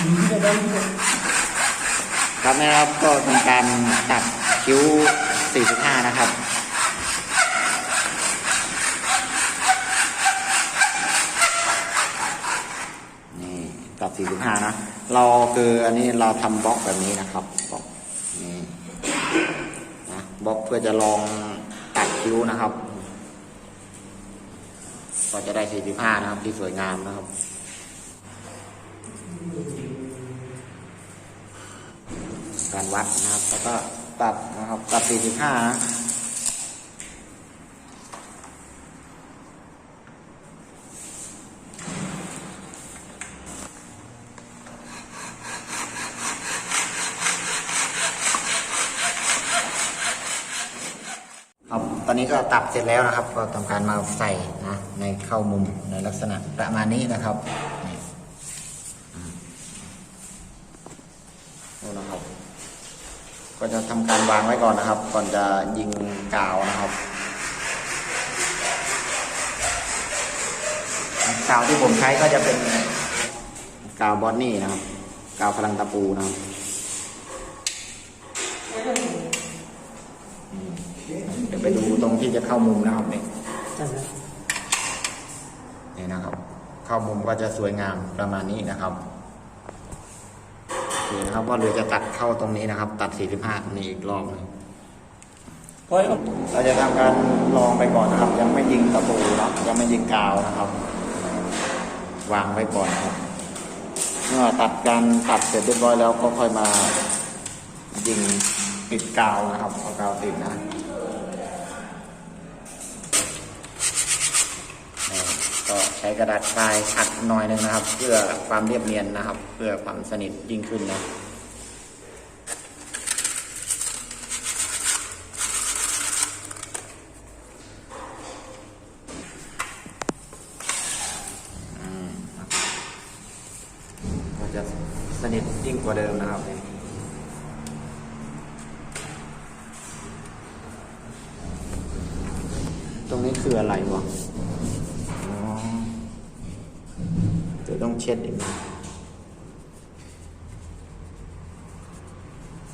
ครับนะครับก็ทำการตัดคิ้ว 45 นะครับ นี่ตัด 45 นะ เราคืออันนี้เราทำบล็อกแบบนี้นะครับบล็อกนี่นะบล็อกเพื่อจะลองตัดคิ้วนะครับ ก็จะได้ 45 นะครับที่สวยงามนะครับ การวัดนะครับ แล้วก็ตัดนะครับ ตัด 45นะครับตอนนี้ก็ตัดเสร็จแล้วนะครับ ก็ทำการมาใส่นะในเข้ามุมในลักษณะประมาณนี้นะครับนี่อืมนี่นะครับ ก็จะทำการวางไว้ก่อนนะครับ ก่อนจะยิงกาวนะครับกาวที่ผมใช้ก็จะเป็นกาวบอนนี่นะครับ กาวพลังตะปูนะครับเดี๋ยวไปดูตรงที่จะเข้ามุมนะครับนี่นี่นะครับ เข้ามุมก็จะสวยงามประมาณนี้นะครับ นี่นะครับ ว่าเหลือจะตัดเข้าตรงนี้นะครับ ตัด 45ตรงนี้อีกรอบหนึงพอยเอาเราจะทำการลองไปก่อนนะครับ ยังไม่ยิงตะปูเนาะยังไม่ยิงกาวนะครับ วางไว้ก่อนครับ เมื่อตัดการตัดเสร็จเรียบร้อยแล้วก็ค่อยมายิงปิดกาวนะครับเอากาวติดนะ ก็ ใช้กระดาษทรายขัดหน่อยหนึงนะครับ เพื่อความเรียบเนียนนะครับ เพื่อความสนิทยิ่งขึ้นนะอืมครับก็จะสนิทยิ่งกว่าเดิมนะครับตรงนี้คืออะไรวะ ต้องเช็ดอีกนะ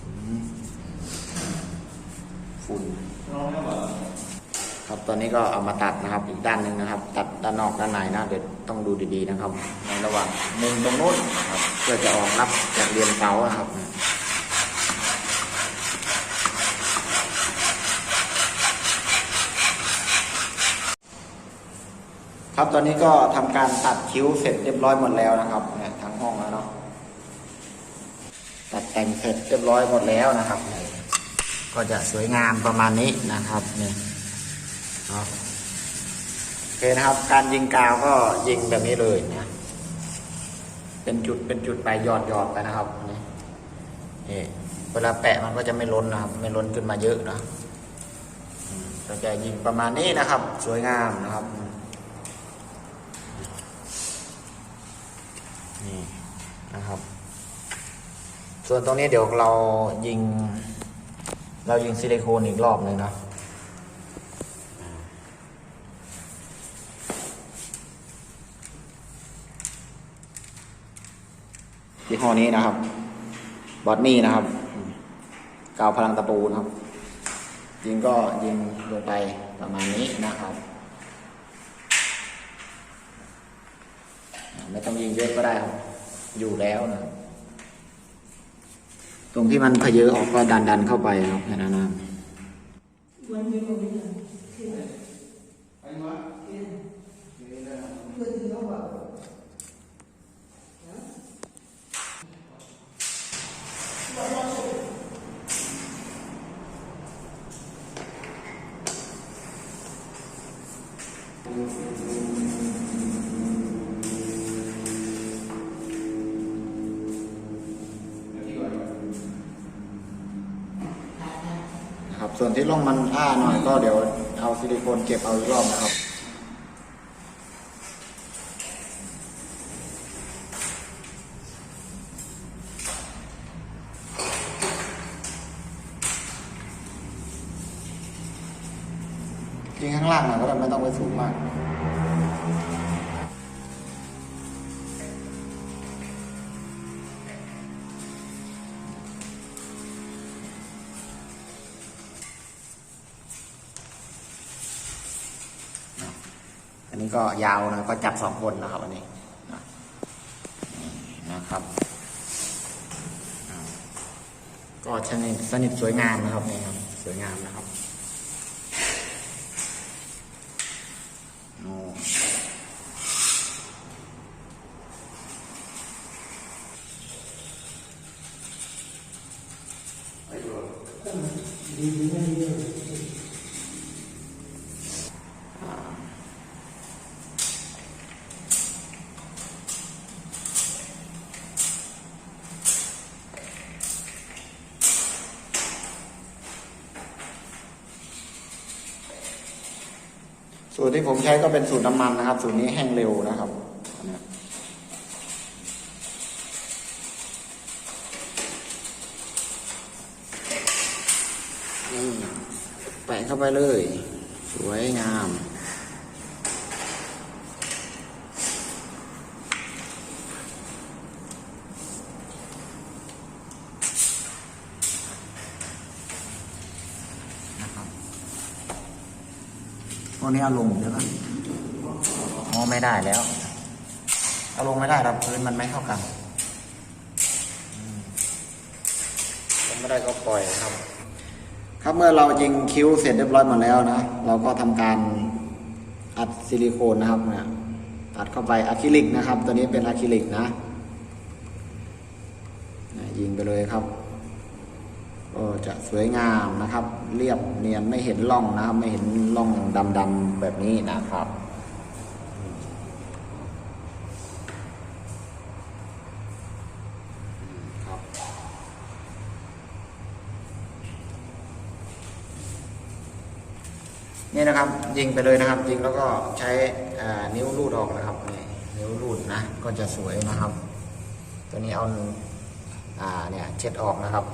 อืมฝุ่นครับตอนนี้ก็เอามาตัดนะครับ อีกด้านหนึ่งนะครับ ตัดด้านนอกด้านในนะเดี๋ยวต้องดูดีๆนะครับ ในระหว่างมุมตรงนู้นนะครับเพื่อจะออกรับจากเรียนเสานะครับ ครับตอนนี้ก็ทำการตัดคิ้วเสร็จเรียบร้อยหมดแล้วนะครับเนี่ยทั้งห้องแล้วเนาะตัดแต่งเสร็จเรียบร้อยหมดแล้วนะครับ ก็จะสวยงามประมาณนี้นะครับเนี่ยเนาะโอเคนะครับ การยิงกาวก็ยิงแบบนี้เลยนะเป็นจุดเป็นจุดไปหยอดหยอดไปนะครับนี่นี่เวลาแปะมันก็จะไม่ล้นนะครับ ไม่ล้นขึ้นมาเยอะนะก็จะยิงประมาณนี้นะครับ สวยงามนะครับ นี่ นะครับ ส่วนตรงนี้เดี๋ยวเรายิง เรายิงซิลิโคนอีกรอบหนึ่งเนาะยี่ห้อนี้นะครับ บอดนี่นะครับอืมกาวพลังตะปูนะครับ ยิงก็ยิงลงไปประมาณนี้นะครับ ไม่ต้องยิงเยอะก็ได้ครับ อยู่แล้วนะครับตรงที่มันเพเยอะออกก็ดันดันๆเข้าไปครับแค่นั้นนะ ส่วนที่ร่องมันอ้าหน่อยก็เดี๋ยวเอาซิลิโคนเก็บเอาอีกรอบนะครับ นี้ก็ยาวนะก็จับสองคนนะครับอันนี้นะครับ ก็สนิทสนิทสวยงามนะครับนี่ครับสวยงามนะครับ สูตรที่ผมใช้ก็เป็นสูตรน้ำมันนะครับ สูตรนี้แห้งเร็วนะครับนี่แปะเข้าไปเลย สวยงาม นะครับพ วกนี้เอาลงเดี๋ยวก่อนอ๋อไม่ได้แล้ว เอาลงไม่ได้ครับพื้นมันไม่เท่ากันอืมลงไม่ได้ก็ปล่อยครับ ครับเมื่อเรายิงคิ้วเสร็จเรียบร้อยหมดแล้วนะ เราก็ทำการอัดซิลิโคนนะครับเนี่ยอัดเข้าไปอะคริลิกนะครับ ตัวนี้เป็นอะคริลิกนะเนี่ยยิงไปเลยครับ ก็จะสวยงามนะครับ เรียบเนียนไม่เห็นร่องนะครับ ไม่เห็นร่องดำๆแบบนี้นะครับนี่นะครับยิงไปเลยนะครับยิงแล้วก็ใช้นิ้วรูดออกนะครับนี่นิ้วรูดนะก็จะสวยนะครับ ตัวนี้เอาอ่าเนี่ยเช็ดออกนะครับ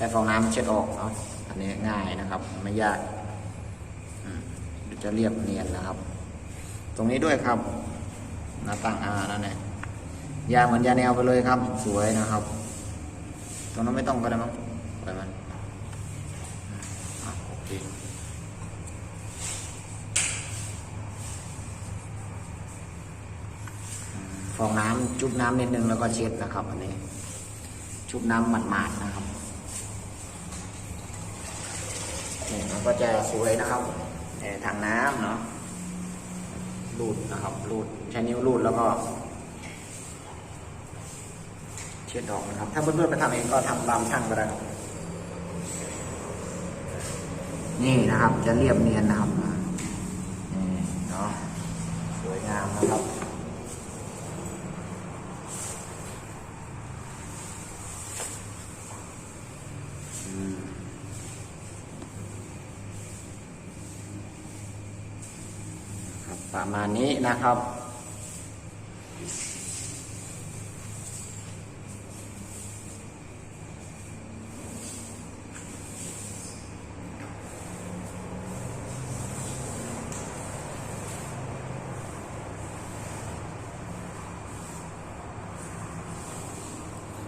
แค่ฟองน้ำเช็ดออกเนาะอันนี้ง่ายนะครับ ไม่ยากจะเรียบเนียนนะครับ ตรงนี้ด้วยครับ หน้าตั้งอานั่นเองยาเหมือนยาแนวไปเลยครับ สวยนะครับ ตรงนั้นไม่ต้องก็ได้มั้งไปมันโอเคฟองน้ำจุบน้ำนิดนึงแล้วก็เช็ดนะครับ อันนี้ ชุบน้ำหมาดๆนะครับ นี่มันก็จะสวยนะครับเอ่อทางน้ำเนาะรูดนะครับรูดใช้นิ้วรูดแล้วก็ เช็ดออกนะครับ ถ้าเพื่อนๆไปทำเองก็ทำตามช่างก็ได้ครับนี่นะครับ จะเรียบเนียนนะครับนี่เนาะสวยงามนะครับ อืมครับ ประมาณนี้นะครับ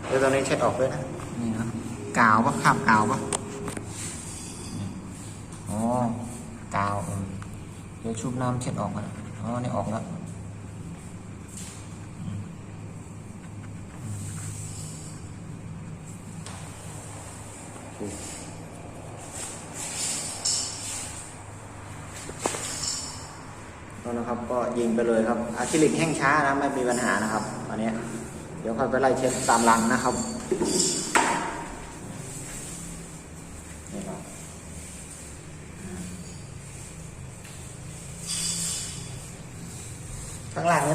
เดี๋ยวตอนนี้เช็ดออกด้วยนะ นี่นะกาวปะคราบกาวปะอ๋อกาวเออเดี๋ยวชุบน้ำเช็ดออกกัน อ๋อ นี่ออกแล้วอืมโอเคก็นะครับ ก็ยิงไปเลยครับอะคริลิกแห้งช้านะ ไม่มีปัญหานะครับ อันนี้ เดี๋ยวค่อยไปไล่เช็ดตามหลังนะครับนี่ครับ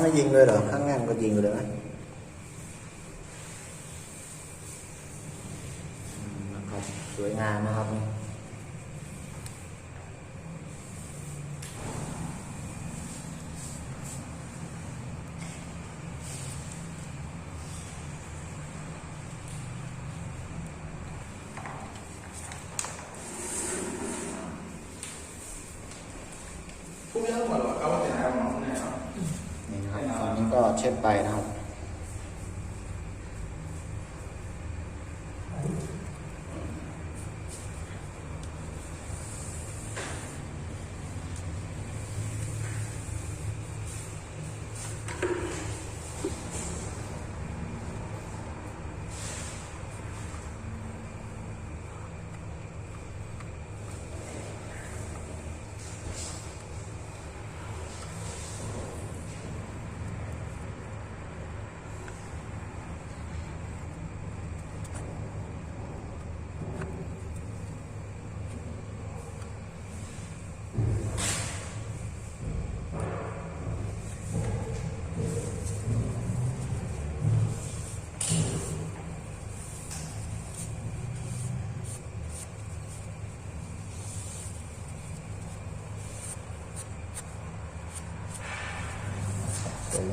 ข้างล่างนี่ไม่ยิงเลยเหรอ ข้างล่างก็ยิงเลยไหมอืมนะครับ สวยงามนะครับนี่นี่นะครับฝั่งนี้ก็เช็ด ไปนะ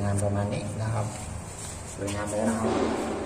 ามประมาณนี้นะครับ สวยงามแล้วนะครับ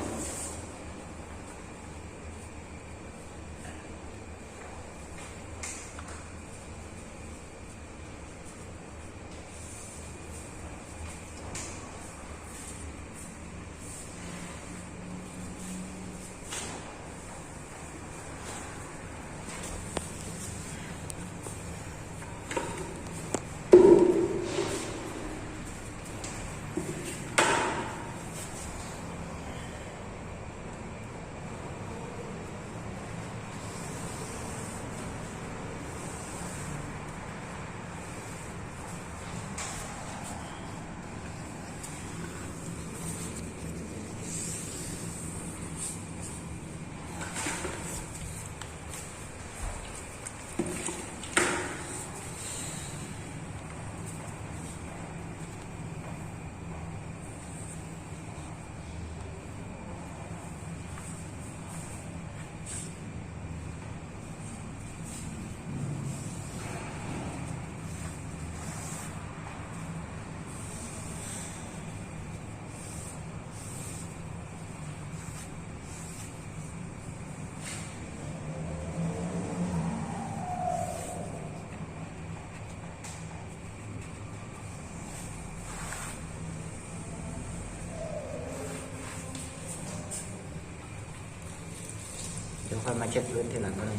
ค่อยมาเช็ดพื้นทีหลังก็ได้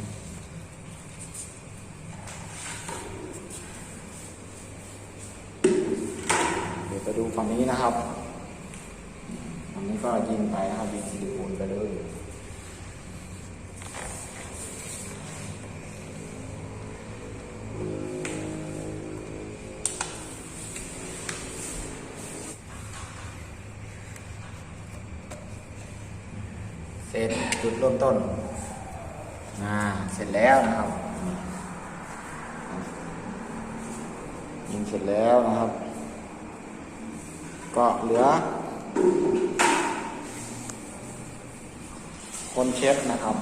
เดี๋ยวไปดูฝั่งนี้นะครับฝั่งนี้ก็ยิงไปนะครับยิงซิลิโคนไปเลยเสร็จจุดเริ่มต้น ร็จแล้วนะครับยิงเสร็จแล้วนะครับ ก็เหลือ คนเช็ดนะครับ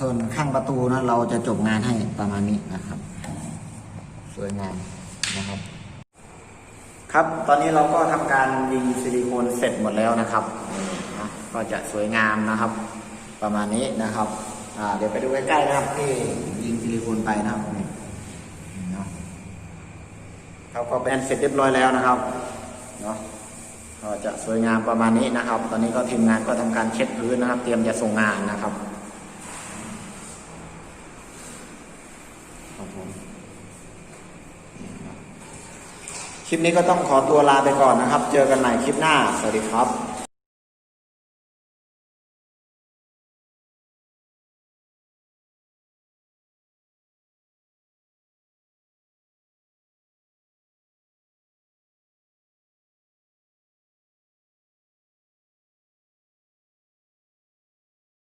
ส่วนข้างประตูนะเราจะจบงานให้ประมาณนี้นะครับ สวยงามนะครับ ครับตอนนี้เราก็ทำการยิงซิลิโคนเสร็จหมดแล้วนะครับนะก็จะสวยงามนะครับ ประมาณนี้นะครับเดี๋ยวไปดูใกล้ๆนะครับที่ยิงซิลิโคนไปนะครับเนาะเราก็แบนเสร็จเรียบร้อยแล้วนะครับเนาะก็จะสวยงามประมาณนี้นะครับ ตอนนี้ก็ทีมงานก็ทำการเช็ดพื้นนะครับ เตรียมจะส่งงานนะครับ ครับผมคลิปนี้ก็ต้องขอตัวลาไปก่อนนะครับ เจอกันใหม่คลิปหน้า สวัสดีครับ